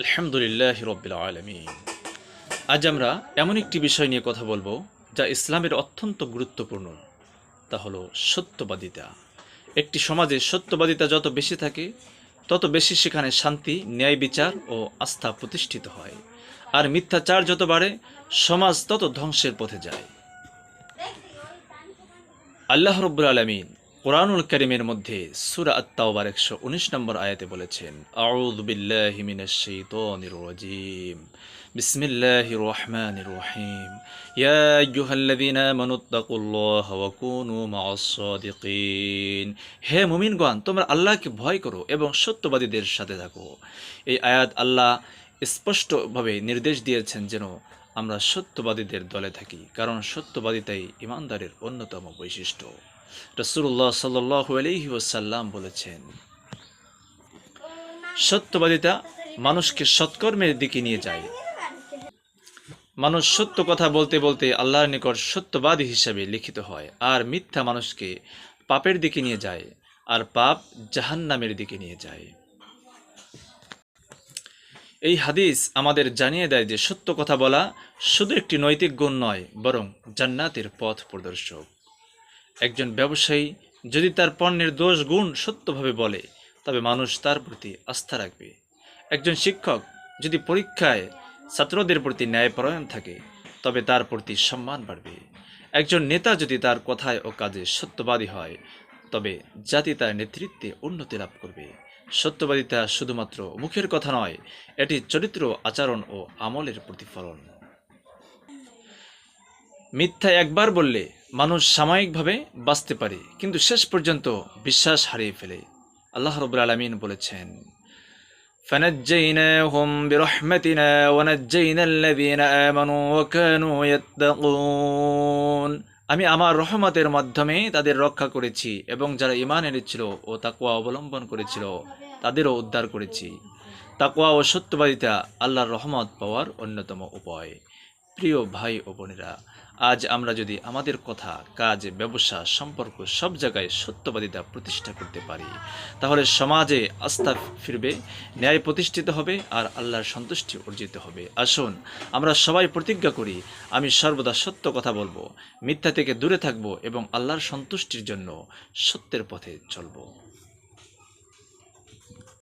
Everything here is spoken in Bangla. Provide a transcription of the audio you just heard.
আলহামদুলিল্লাহ রব্বিল আলমিন। আজ আমরা এমন একটি বিষয় নিয়ে কথা বলব, যা ইসলামের অত্যন্ত গুরুত্বপূর্ণ। তা হলো সত্যবাদিতা। একটি সমাজে সত্যবাদিতা যত বেশি থাকে, তত বেশি সেখানে শান্তি, ন্যায় বিচার ও আস্থা প্রতিষ্ঠিত হয়। আর মিথ্যাচার যত বাড়ে, সমাজ তত ধ্বংসের পথে যায়। আল্লাহ রব্বুল আলমিন কোরআনুল করিমের মধ্যে সুরা আত্মাওবার একশো উনিশ নম্বর আয়াতে বলেছেন আউদ বিল্লাহি মিনাশ শাইতানির রাজিম। বিসমিল্লাহির রহমানির রহিম। ইয়া সাদিকিন। হে মুমিনগণ, তোমরা আল্লাহকে ভয় করো এবং সত্যবাদীদের সাথে থাকো। এই আয়াত আল্লাহ স্পষ্টভাবে নির্দেশ দিয়েছেন যেন আমরা সত্যবাদীদের দলে থাকি, কারণ সত্যবাদিতাই ইমানদারের অন্যতম বৈশিষ্ট্য। রসুল্লাহ সাল্লাহ আলহি ওসাল্লাম বলেছেন, সত্যবাদিতা মানুষকে সৎকর্মের দিকে নিয়ে যায়। মানুষ সত্য কথা বলতে বলতে আল্লাহর নিকট সত্যবাদী হিসাবে লিখিত হয় আর মিথ্যা মানুষকে পাপের দিকে নিয়ে যায় আর পাপ জাহান্নামের দিকে নিয়ে যায়। এই হাদিস আমাদের জানিয়ে দেয় যে সত্য কথা বলা শুধু একটি নৈতিক গুণ নয়, বরং জান্নাতের পথ প্রদর্শক। একজন ব্যবসায়ী যদি তার পণ্যের দোষ গুণ সত্যভাবে বলে, তবে মানুষ তার প্রতি আস্থা রাখবে। একজন শিক্ষক যদি পরীক্ষায় ছাত্রদের প্রতি ন্যায়পরায়ণ থাকে, তবে তার প্রতি সম্মান বাড়বে। একজন নেতা যদি তার কথায় ও কাজে সত্যবাদী হয়, তবে জাতি তার নেতৃত্বে উন্নতি লাভ করবে। সত্যবাদিতা শুধুমাত্র মুখের কথা নয়, এটি চরিত্র, আচরণ ও আমলের প্রতিফলন। মিথ্যা একবার বললে মানুষ সাময়িকভাবে বাঁচতে পারে কিন্তু শেষ পর্যন্ত বিশ্বাস হারিয়ে ফেলে আল্লাহ রবুল আলমিন বলেছেন فنجيناهم برحمتنا ونجينا الذين آمنوا وكانوا يتقون আমি আমার রহমতের মাধ্যমে তাদের রক্ষা করেছি এবং যারা ইমান এনেছিল ও তাকুয়া অবলম্বন করেছিল তাদেরও উদ্ধার করেছি তাকুয়া ও সত্যবাদিতা আল্লাহর রহমত পাওয়ার অন্যতম উপায় প্রিয় ভাই ও বোনেরা, আজ আমরা যদি আমাদের কথা, কাজ, ব্যবসা সম্পর্ক সব জায়গায় সত্যবাদিতা প্রতিষ্ঠা করতে পারি, তাহলে সমাজে আস্থা ফিরবে, ন্যায় প্রতিষ্ঠিত হবে আর আল্লাহর সন্তুষ্টি অর্জিত হবে। আসুন, আমরা সবাই প্রতিজ্ঞা করি, আমি সর্বদা সত্য কথা বলব, মিথ্যা থেকে দূরে থাকব এবং আল্লাহর সন্তুষ্টির জন্য সত্যের পথে চলবো।